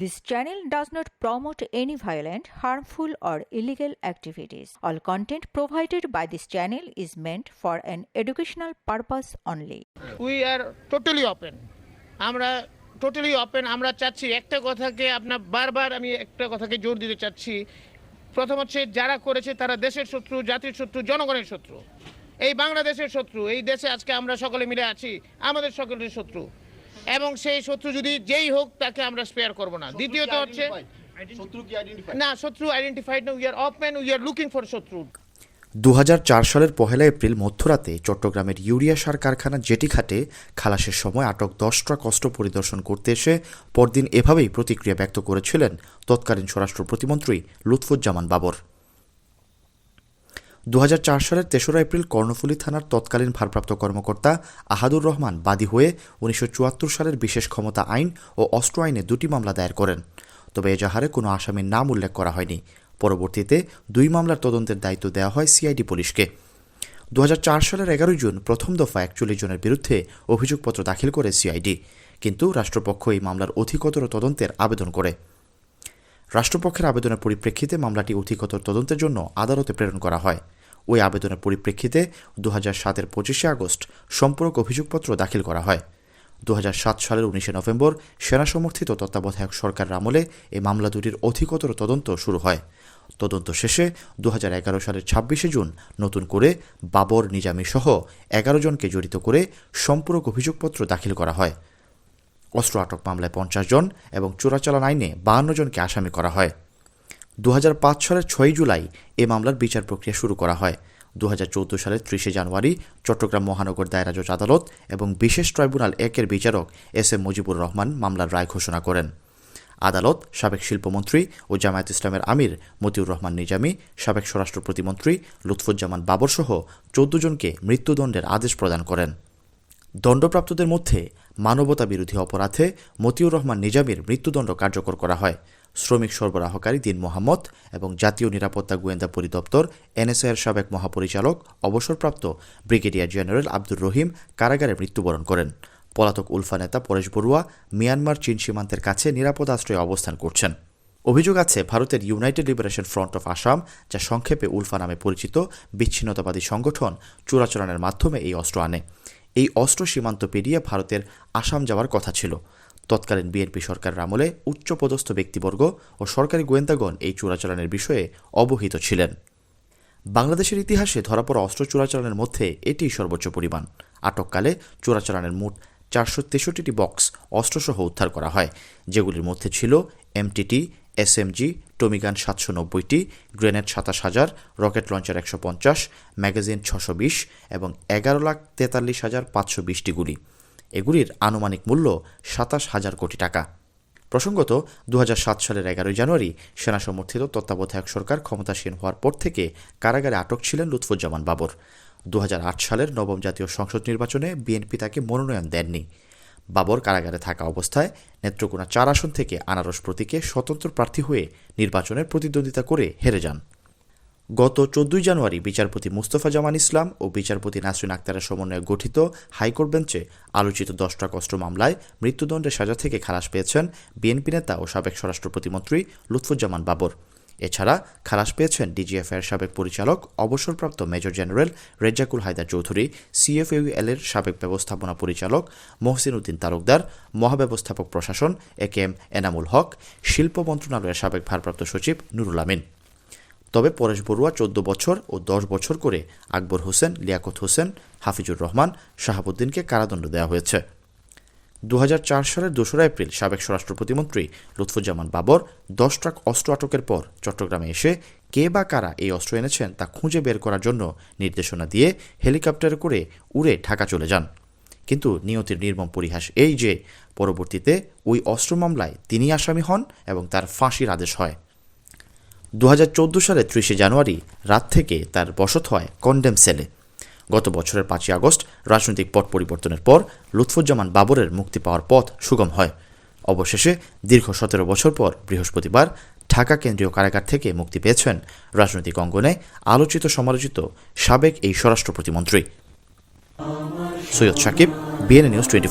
This channel does not promote any violent, harmful, or illegal activities. All content provided by this channel is meant for an educational purpose only. We are totally open আমরা totally open আমরা চাচ্ছি একটা কথাকে আপনার বারবার আমি একটা কথাকে জোর দিতে চাচ্ছি। প্রথম হচ্ছে যারা করেছে তারা দেশের শত্রু জাতির শত্রু জনগণের শত্রু। এই বাংলাদেশের শত্রু এই দেশে আজকে আমরা সকলে মিলে আছি। আমাদের সকলের শত্রু। এবং সেই শত্রু যদি যেই হোক তাকে আমরা স্পেয়ার করব না। দ্বিতীয়ত হচ্ছে শত্রু কি আইডেন্টিফাই না শত্রু আইডেন্টিফাইড না we are open we are looking for শত্রু। দু হাজার চার সালের পহেলা এপ্রিল মধ্যরাতে চট্টগ্রামের ইউরিয়া সার কারখানা জেটিঘাটে খালাসের সময় আটক দশ ট্রাক অস্ত্র পরিদর্শন করতে এসে পরদিন এভাবেই প্রতিক্রিয়া ব্যক্ত করেছিলেন তৎকালীন স্বরাষ্ট্র প্রতিমন্ত্রী লুৎফুজ্জামান বাবর। দু হাজার চার সালের তেসরা এপ্রিল কর্ণফুলী থানার তৎকালীন ভারপ্রাপ্ত কর্মকর্তা আহাদুর রহমান বাদী হয়ে উনিশশো চুয়াত্তর সালের বিশেষ ক্ষমতা আইন ও অস্ত্র আইনে দুটি মামলা দায়ের করেন। তবে এজাহারে কোনো আসামির নাম উল্লেখ করা হয়নি। পরবর্তীতে দুই মামলার তদন্তের দায়িত্ব দেওয়া হয় সিআইডি পুলিশকে। দুহাজার চার সালের এগারোই জুন প্রথম দফা একচল্লিশ জনের বিরুদ্ধে অভিযোগপত্র দাখিল করে সিআইডি, কিন্তু রাষ্ট্রপক্ষ এই মামলার অধিকতর তদন্তের আবেদন করে। রাষ্ট্রপক্ষের আবেদনের পরিপ্রেক্ষিতে মামলাটি অধিকতর তদন্তের জন্য আদালতে প্রেরণ করা হয়। ওই আবেদনের পরিপ্রেক্ষিতে দু হাজার সাতের পঁচিশে আগস্ট সম্পূরক অভিযোগপত্র দাখিল করা হয়। দু হাজার সাত সালের উনিশে নভেম্বর সেনা সমর্থিত তত্ত্বাবধায়ক সরকার আমলে এই মামলা দুটির অধিকতর তদন্ত শুরু হয়। তদন্ত শেষে দু হাজার এগারো সালের ছাব্বিশে জুন নতুন করে বাবর, নিজামী সহ এগারো জনকে জড়িত করে সম্পূরক অভিযোগপত্র দাখিল করা হয়। অস্ত্র আটক মামলায় পঞ্চাশ জন এবং চোরাচালান আইনে বাহান্ন জনকে আসামি করা হয়। দু হাজার পাঁচ সালের ছয়ই জুলাই এ মামলার বিচার প্রক্রিয়া শুরু করা হয়। দু হাজার চৌদ্দ সালের ত্রিশে জানুয়ারি চট্টগ্রাম মহানগর দায়রা জজ আদালত এবং বিশেষ ট্রাইব্যুনাল একের বিচারক এস এম মুজিবুর রহমান মামলার রায় ঘোষণা করেন। আদালত, সাবেক শিল্পমন্ত্রী ও জামায়াত ইসলামের আমির মতিউর রহমান নিজামী, সাবেক স্বরাষ্ট্র প্রতিমন্ত্রী লুৎফুজ্জামান বাবর সহ চোদ্দ জনকে মৃত্যুদণ্ডের আদেশ প্রদান করেন। দণ্ডপ্রাপ্তদের মধ্যে মানবতা বিরোধী অপরাধে মতিউর রহমান নিজামীর মৃত্যুদণ্ড কার্যকর করা হয়। শ্রমিক সরবরাহকারী দিন মোহাম্মদ এবং জাতীয় নিরাপত্তা গোয়েন্দা পরিদপ্তর, এনএসআইয়ের সাবেক মহাপরিচালক, অবসরপ্রাপ্ত ব্রিগেডিয়ার জেনারেল আব্দুর রহিম কারাগারে মৃত্যুবরণ করেন। পলাতক উলফা নেতা পরেশ বড়ুয়া মিয়ানমার চীন সীমান্তের কাছে নিরাপদ আশ্রয়ে অবস্থান করছেন। অভিযোগ আছে, ভারতের United Liberation Front of Assam, যা সংক্ষেপে উলফা নামে পরিচিত বিচ্ছিন্নতাবাদী সংগঠন চোরাচলানের মাধ্যমে এই অস্ত্র আনে। এই অস্ত্র সীমান্ত পেরিয়ে ভারতের আসাম যাওয়ার কথা ছিল। তৎকালীন বিএনপি সরকারের আমলে উচ্চপদস্থ ব্যক্তিবর্গ ও সরকারি গোয়েন্দাগণ এই চোরাচালানের বিষয়ে অবহিত ছিলেন। বাংলাদেশের ইতিহাসে ধরা পড়া অস্ত্র চোরাচালানের মধ্যে এটিই সর্বোচ্চ পরিমাণ। আটককালে চোরাচালানের মোট চারশো তেষট্টিটি বক্স অস্ত্রসহ উদ্ধার করা হয়, যেগুলির মধ্যে ছিল এমটিটি, এসএমজি, টমিগান সাতশো নব্বইটি, গ্রেনেড সাতাশ হাজার, রকেট লঞ্চার একশো পঞ্চাশ, ম্যাগাজিন ছশো বিশ এবং এগারো লাখ তেতাল্লিশ হাজার পাঁচশো বিশটি গুলি। এগুলির আনুমানিক মূল্য সাতাশ হাজার কোটি টাকা। প্রসঙ্গত দু হাজার সাত সালের এগারোই জানুয়ারি সেনা সমর্থিত তত্ত্বাবধায়ক সরকার ক্ষমতাসীন হওয়ার পর থেকে কারাগারে আটক ছিলেন লুৎফুজ্জামান বাবর। দু হাজার আট সালের নবম জাতীয় সংসদ নির্বাচনে বিএনপি তাকে মনোনয়ন দেননি। বাবর কারাগারে থাকা অবস্থায় নেত্রকোনা চার আসন থেকে আনারস প্রতীকে স্বতন্ত্র প্রার্থী হয়ে নির্বাচনের প্রতিদ্বন্দ্বিতা করে হেরে যান। গত চোদ্দই জানুয়ারি বিচারপতি মুস্তফা জামান ইসলাম ও বিচারপতি নাসরিন আক্তারের সমন্বয়ে গঠিত হাইকোর্ট বেঞ্চে আলোচিত দশটা কষ্ট মামলায় মৃত্যুদণ্ডের সাজা থেকে খালাস পেয়েছেন বিএনপি নেতা ও সাবেক স্বরাষ্ট্র প্রতিমন্ত্রী লুৎফুজ্জামান বাবর। এছাড়া খালাস পেয়েছেন ডিজিএফআই এর সাবেক পরিচালক, অবসরপ্রাপ্ত major general Rezzakul Haider Chowdhury CFUL এর সাবেক ব্যবস্থাপনা পরিচালক মহসিন উদ্দিন তালুকদার, মহাব্যবস্থাপক প্রশাসন এ কে এম এনামুল হক, শিল্প মন্ত্রণালয়ের সাবেক ভারপ্রাপ্ত সচিব নুরুল আমিন। তবে পরেশ বড়ুয়া চোদ্দ বছর ও দশ বছর করে আকবর হোসেন, লিয়াকত হোসেন, হাফিজুর রহমান, শাহাবুদ্দিনকে কারাদণ্ড দেওয়া হয়েছে। দু হাজার চার সালের দোসরা এপ্রিল সাবেক স্বরাষ্ট্র প্রতিমন্ত্রী লুৎফুজ্জামান বাবর দশ ট্রাক অস্ত্র আটকের পর চট্টগ্রামে এসে কে বা কারা এই অস্ত্র এনেছেন তা খুঁজে বের করার জন্য নির্দেশনা দিয়ে হেলিকপ্টারে করে উড়ে ঢাকা চলে যান। কিন্তু নিয়তির নির্মম পরিহাস এই যে, পরবর্তীতে ওই অস্ত্র মামলায় তিনি আসামি হন এবং তার ফাঁসির আদেশ হয়। দু সালের ত্রিশে জানুয়ারি রাত থেকে তার বসত হয় কন্ডেম সেলে। গত বছরের পাঁচই আগস্ট রাজনৈতিক পট পরিবর্তনের পর লুৎফুজ্জামান বাবরের মুক্তি পাওয়ার পথ সুগম হয়। অবশেষে দীর্ঘ সতেরো বছর পর বৃহস্পতিবার ঢাকা কেন্দ্রীয় কারাগার থেকে মুক্তি পেয়েছেন রাজনৈতিক অঙ্গনে আলোচিত সমালোচিত সাবেক এই স্বরাষ্ট্র প্রতিমন্ত্রী। Syed Sakib BNA news twenty